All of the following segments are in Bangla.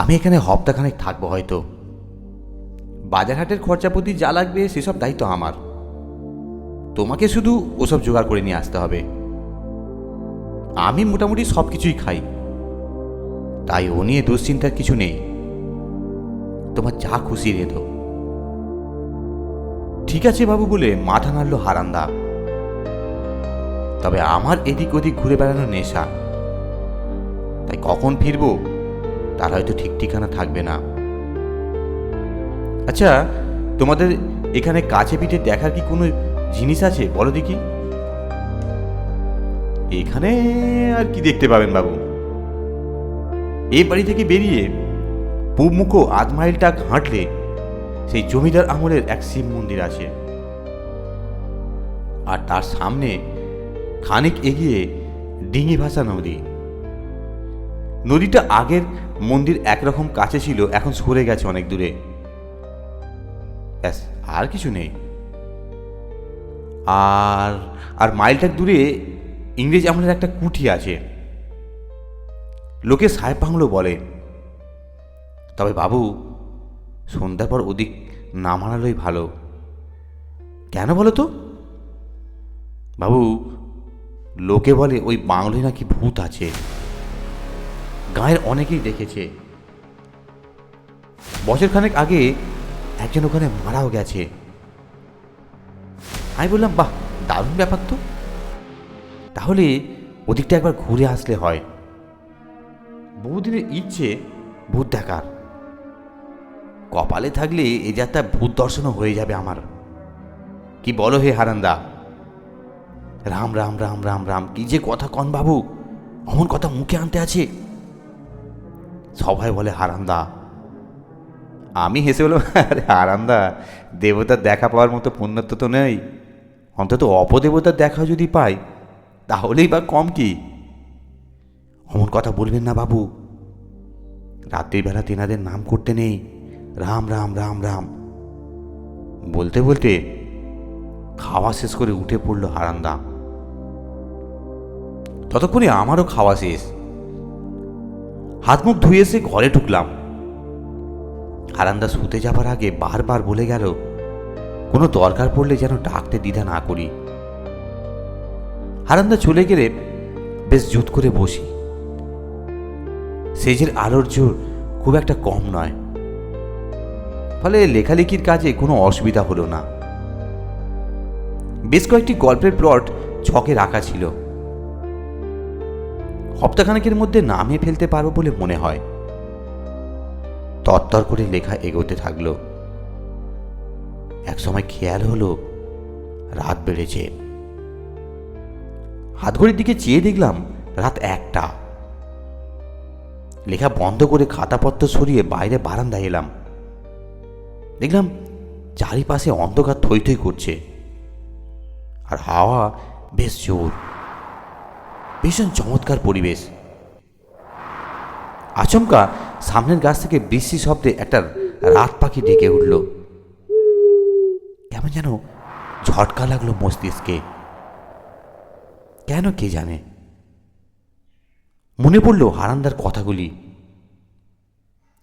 আমি এখানে হপ্তাখানেক থাকব হয়তো। বাজারহাটের খরচাপাতি যা লাগবে সেসব দায়িত্ব আমার। তোমাকে শুধু ওসব জোগাড় করে নিয়ে আসতে হবে। আমি মোটামুটি সব কিছুই খাই। তাই ও নিয়ে দুশ্চিন্তার কিছু নেই। তোমার যা খুশি রেধো ঠিক আছে বাবু বলে মাথা নাড়ল হারান্দা। তবে আমার এদিক ওদিক ঘুরে বেড়ানোর নেশা। তাই কখন ফিরবো? তার হয়তো ঠিক ঠিকানা থাকবে না। আচ্ছা তোমাদের এখানে কাছে পিঠে দেখার কি কোনো জিনিস আছে? বলো দেখি। এখানে আর কি দেখতে পাবেন বাবু? এই বাড়ি থেকে বেরিয়ে পূবমুখো আধ মাইলটা হাঁটলে সেই জমিদার আমলের এক শিব মন্দির আছে। আর তার সামনে খানিক এগিয়ে ডিঙি ভাষা নদী। নদীটা আগের মন্দির একরকম কাছে ছিল, এখন সরে গেছে অনেক দূরে। ব্যাস, আর কিছু নেই। আর আর মাইলটার দূরে ইংরেজ আমলের একটা কুঠি আছে। লোকে সাহেব বাংলো বলে। তবে বাবু, সন্ধ্যার পর ওদিক না মানালোই ভালো। কেন বলো তো? বাবু, লোকে বলে ওই বাংলোয় নাকি ভূত আছে। গায়ের অনেকেই দেখেছে। বছরখানেক আগে একজন ওখানে মারাও গেছে। আমি বললাম, বাহ, দারুণ ব্যাপার তো। তাহলে ওদিকটা একবার ঘুরে আসলে হয়। বহুদিনের ইচ্ছে ভূত দেখার। কপালে থাকলে এ যাত্রা ভূত দর্শনও হয়ে যাবে আমার। কি বলো হে হারান্দা? রাম রাম রাম রাম রাম কি যে কথা কন বাবু অমন কথা মুখে আনতে আছে। সবাই বলে, হারান্দা। আমি হেসে বললাম, আরে হারান্দা, দেবতার দেখা পাওয়ার মতো পুণ্যত্ব তো নেই। অন্তত অপদেবতার দেখা যদি পাই, তাহলেই বা কম কি? অমন কথা বলবেন না বাবু। রাত্রিবেলা তেনাদের নাম করতে নেই। রাম রাম রাম রাম। বলতে বলতে খাওয়া শেষ করে উঠে পড়ল হারান্দা। ততক্ষণে আমারও খাওয়া শেষ। হাত মুখ ধুয়ে এসে ঘরে ঢুকলাম। হারান্দা শুতে যাবার আগে বারবার বলে গেল, কোনো দরকার পড়লে যেন ডাকতে দ্বিধা না করি। হারান্দা চলে গেলে বেশ জুত করে বসি। সেজের আলোর জোর খুব একটা কম নয়। ফলে লেখালেখির কাজে কোনো অসুবিধা হলো না। বেশ কয়েকটি গল্পের প্লট ছকে রাখা ছিল। হপ্তাখানেকের মধ্যে নামে ফেলতে পারব বলে মনে হয়। তরতর করে লেখা এগোতে থাকল। একসময় খেয়াল হলো, রাত বেড়েছে। হাতঘড়ির দিকে চেয়ে দেখলাম, রাত একটা। লেখা বন্ধ করে খাতাপত্র সরিয়ে বাইরে বারান্দায় এলাম। দেখলাম, চারিপাশে অন্ধকার থই থই করছে। আর হাওয়া বেশ জোর। ভীষণ চমৎকার পরিবেশ। আচমকা সামনের গাছ থেকে বৃষ্টি শব্দে একটা রাত পাখি ডেকে উঠল। কেমন যেন ঝটকা লাগল মস্তিষ্কে। কেন কে জানে? মনে পড়ল হারান্দার কথাগুলি।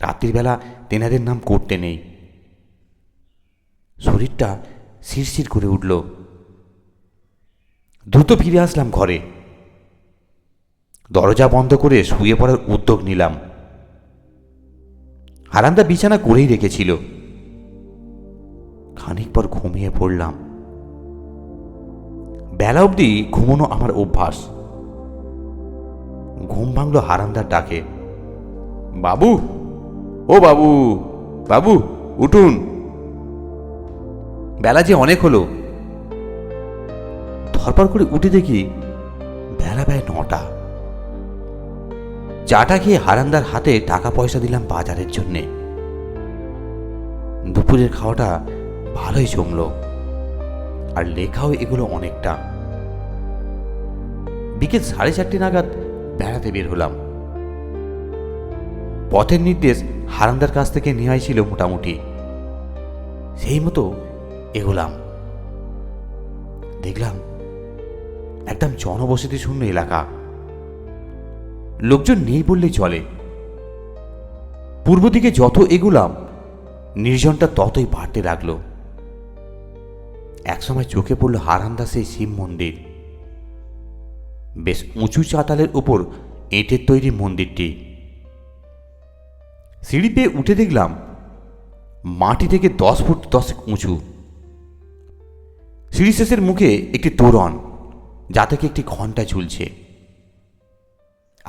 রাত্রিবেলা তেনাদের নাম করতে নেই। শরীরটা শিরশির করে উঠল। দ্রুত ফিরে আসলাম ঘরে। দরজা বন্ধ করে শুয়ে পড়ার উদ্যোগ নিলাম। হারান্দা বিছানা করেই রেখেছিল। খানিক পর ঘুমিয়ে পড়লাম। বেলা অবধি ঘুমোনো আমার অভ্যাস। ঘুম ভাঙলো হারান্দার ডাকে। বাবু, ও বাবু বাবু, উঠুন। বেলা যে অনেক হলো। ধরপর করে উঠে দেখি বেলা প্রায় নটা। চাটা খেয়ে হারান্দার হাতে টাকা পয়সা দিলাম বাজারের জন্যে। দুপুরের খাওয়াটা ভালোই জমলো, আর লেখাও এগুলো অনেকটা। বিকেল সাড়ে চারটে নাগাদ বেড়াতে বের হলাম। পথের নির্দেশ হারান্দার কাছ থেকে নেওয়াই ছিল মোটামুটি। সেই মতো এগোলাম। দেখলাম একদম জনবসতি শূন্য এলাকা। লোকজন নেই বললেই চলে। পূর্ব দিকে যত এগুলাম নির্জনটা ততই বাড়তে লাগল। একসময় চোখে পড়ল হারান্দা সেই শিব মন্দির। বেশ উঁচু চাতালের উপর এঁটের তৈরি মন্দিরটি। সিঁড়ি পেয়ে উঠে দেখলাম, মাটি থেকে দশ ফুট দশেক উঁচু। সিঁড়ি শেষের মুখে একটি তোরণ, যা থেকে একটি ঘণ্টা ঝুলছে।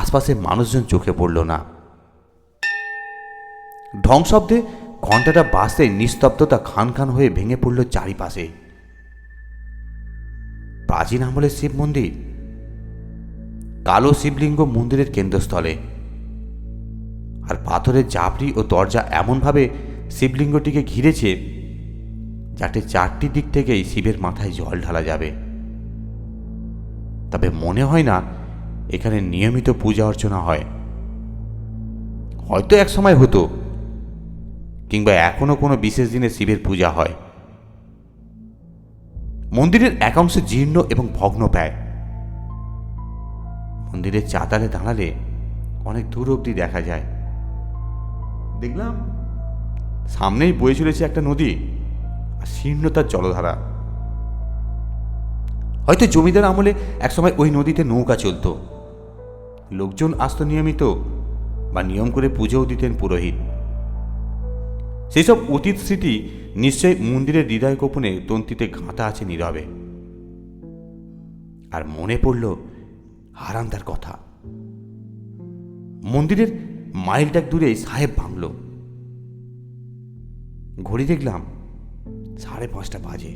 আশপাশে মানুষজন চোখে পড়ল না। ঢং শব্দে ঘন্টাটা বাসে নিস্তব্ধতা খান খান হয়ে ভেঙে পড়ল চারিপাশে। প্রাচীন আমলের শিব মন্দির, কালো শিবলিঙ্গ মন্দিরের কেন্দ্রস্থলে। আর পাথরের জাপড়ি ও দরজা এমনভাবে শিবলিঙ্গটিকে ঘিরেছে যাতে চারটি দিক থেকেই শিবের মাথায় জল ঢালা যাবে। তবে মনে হয় না এখানে নিয়মিত পূজা অর্চনা হয়। হয়তো এক সময় হতো, কিংবা এখনও কোনো বিশেষ দিনে শিবের পূজা হয়। মন্দিরের একাংশ জীর্ণ এবং ভগ্ন প্রায়। মন্দিরের চাতালে দাঁড়ালে অনেক দূর অবধি দেখা যায়। দেখলাম সামনেই বয়ে চলেছে একটা নদী, আর শীর্ণ তার জলধারা। হয়তো জমিদার আমলে একসময় ওই নদীতে নৌকা চলতো। লোকজন আসতো নিয়মিত বা নিয়ম করে পুজোও দিতেন পুরোহিত। সেই সব অতীত স্মৃতি নিশ্চয়ই মন্দিরের হৃদয় গোপনে তন্তিতে গাঁথা আছে নীরবে। আর মনে পড়ল হারান্দার কথা। মন্দিরের মাইলটাক দূরেই সাহেব ভাঙল। ঘড়ি দেখলাম সাড়ে পাঁচটা বাজে।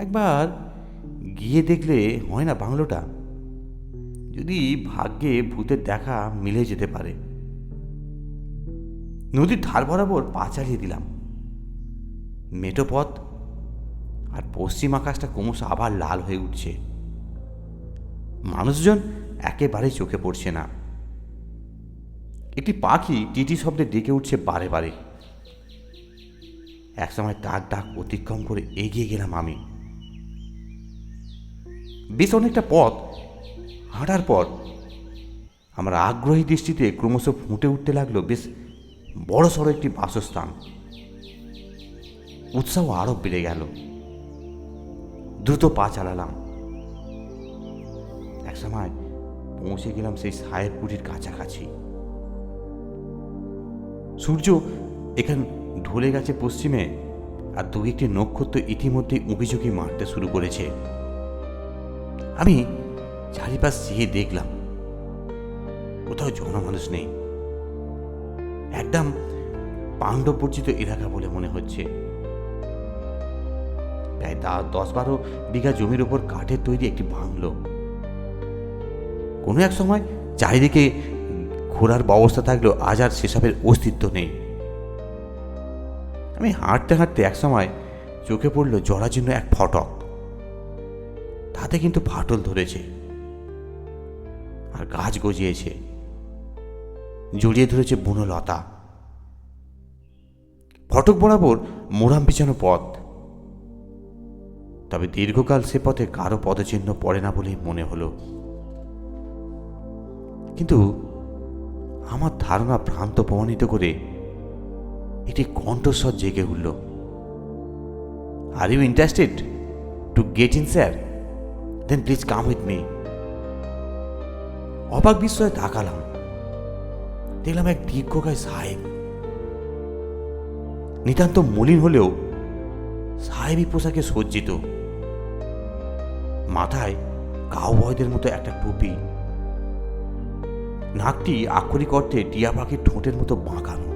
একবার গিয়ে দেখলে হয় না বাংলোটা? যদি ভাগ্যে ভূতের দেখা মিলে যেতে পারে। নদীর ধার বরাবর পা চালিয়ে দিলাম। মেটো পথ আর পশ্চিম আকাশটা ক্রমশ আবার লাল হয়ে উঠছে। মানুষজন একেবারেই চোখে পড়ছে না। একটি পাখি টিটি শব্দে ডেকে উঠছে বারে বারে। একসময় ডাক ডাক অতিক্রম করে এগিয়ে গেলাম আমি। বেশ অনেকটা পথ। হাঁটার পর আমার আগ্রহী দৃষ্টিতে ক্রমশ ফুটে উঠতে লাগল বেশ বড় সড়ো একটি বাসস্থান। উৎসাহ আরও বেড়ে গেল। দ্রুত পা চালালাম। এক সময় পৌঁছে গেলাম সেই সাহেবপুরীর কাছাকাছি। সূর্য এখান ঢলে গেছে পশ্চিমে আর দু একটি নক্ষত্র ইতিমধ্যে উঁকিঝুঁকি মারতে শুরু করেছে। আমি চারিপাশ চেয়ে দেখলাম। কোথাও জনমানুষ নেই। একদম পাণ্ডববর্জিত এলাকা বলে মনে হচ্ছে। প্রায় তা দশ বারো বিঘা জমির ওপর কাঠের তৈরি একটি বাংলো। কোনো এক সময় চারিদিকে ঘোরার ব্যবস্থা থাকলেও আজ আর সেসবের অস্তিত্ব নেই। আমি হাঁটতে হাঁটতে এক সময় চোখে পড়ল জরাজীর্ণ এক ফটক। তাতে কিন্তু ফাটল ধরেছে। আর গাছ গজিয়েছে। জড়িয়ে ধরেছে বনলতা ফটক বরাবর মোরাম বিছানো পথ। তবে দীর্ঘকাল সে পথে কারও পদচিহ্ন পড়ে না বলেই মনে হলো। কিন্তু আমার ধারণা ভ্রান্ত প্রমাণিত করে একটি কণ্ঠস্বর জেগে উঠল। Are you interested to get in sir then please come with me অবাক বিস্ময়ে তাকালাম। দেখলাম এক দীর্ঘকায় সাহেব। নিতান্ত মলিন হলেও সাহেবী পোশাকে সজ্জিত। মাথায় কাউবয়দের মতো একটা টুপি। নাকটি আক্ষরিক অর্থে টিয়া পাখির ঠোঁটের মতো বাঁকানো।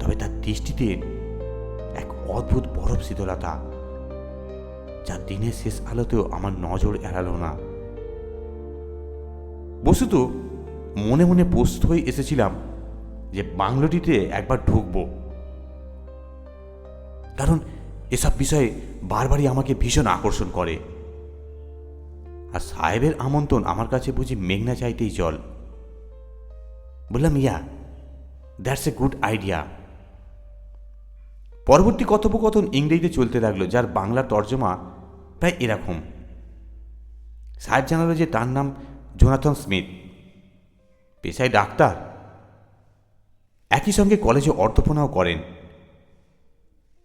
তবে তার দৃষ্টিতে এক অদ্ভুত বরফ শীতলতা যা দিনের শেষ আলোতেও আমার নজর এড়ালো না। বস্তুত মনে মনে প্রস্তুত হয়ে এসেছিলাম যে বাংলোটিতে একবার ঢুকব। কারণ এসব বিষয়ে বারবারই আমাকে ভীষণ আকর্ষণ করে। আর সাহেবের আমন্ত্রণ আমার কাছে বুঝি মেঘনা চাইতেই জল বললাম, yeah, that's a good idea. পরবর্তী কথোপকথন ইংরেজিতে চলতে লাগল, যার বাংলা তর্জমা প্রায় এরকম। সাহেব জানালো যে তার নাম জোনাথন স্মিথ। পেশায় ডাক্তার। একই সঙ্গে কলেজে অর্থপনাও করেন।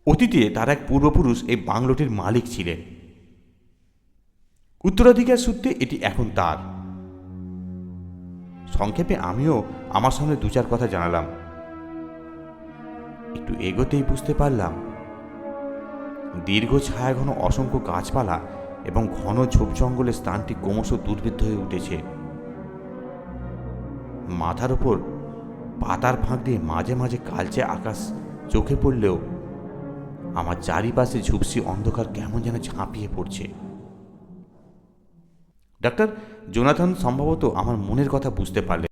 অতীতে তার এক পূর্বপুরুষ এই বাংলোটির মালিক ছিলেন। উত্তরাধিকার সূত্রে এটি এখন তার। সংক্ষেপে আমিও আমার সামনে দু চার কথা জানালাম। একটু এগোতেই বুঝতে পারলাম দীর্ঘ ছায়া ঘন অসংখ্য গাছপালা এবং ঘন ঝোপ জঙ্গলের স্থানটি ক্রমশ দুর্বৃত্ত হয়ে উঠেছে। মাথার ওপর পাতার ফাঁক দিয়ে মাঝে মাঝে কালচে আকাশ চোখে পড়লেও আমার চারিপাশে ঝুপসি অন্ধকার কেমন যেন ঝাঁপিয়ে পড়ছে। ডাক্তার, জোনাথন সম্ভবত আমার মনের কথা বুঝতে পারলেন।